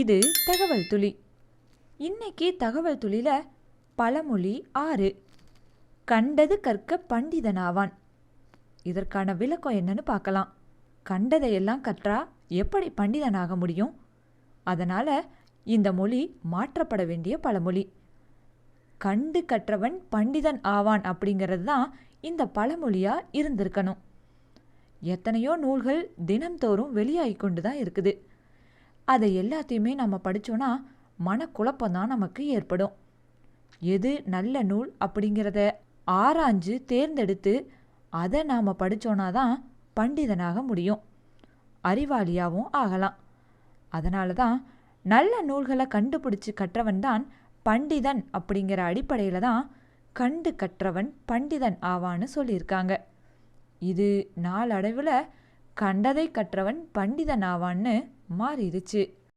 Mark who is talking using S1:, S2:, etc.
S1: இது தகவல் துளி. இன்னைக்கு தகவல் துளியில பழமொழி ஆறு. கண்டது கற்க பண்டிதனாவான். இதற்கான விளக்கம் என்னன்னு பார்க்கலாம். கண்டதையெல்லாம் கற்றா எப்படி பண்டிதனாக முடியும்? அதனால இந்த மொழி மாற்றப்பட வேண்டிய பழமொழி. கண்டு கற்றவன் பண்டிதன் ஆவான் அப்படிங்கிறது தான் இந்த பழமொழியாக இருந்திருக்கணும். எத்தனையோ நூல்கள் தினம்தோறும் வெளியாகி கொண்டு தான் இருக்குது. அதை எல்லாத்தையுமே நம்ம படித்தோன்னா மனக்குழப்பம் தான் நமக்கு ஏற்படும். எது நல்ல நூல் அப்படிங்கிறத ஆராய்ஞ்சு தேர்ந்தெடுத்து அதை நாம் படித்தோன்னா தான் பண்டிதனாக முடியும். அறிவாளியாகவும் ஆகலாம். அதனால தான் நல்ல நூல்களை கண்டுபிடிச்சு கற்றவன் தான் பண்டிதன் அப்படிங்கிற அடிப்படையில் தான் கண்டு கற்றவன் பண்டிதன் ஆவான்னு சொல்லியிருக்காங்க. இது நாளடைவில் கண்டதை கற்றவன் பண்டிதனாவான்னு மாறிடுச்சு.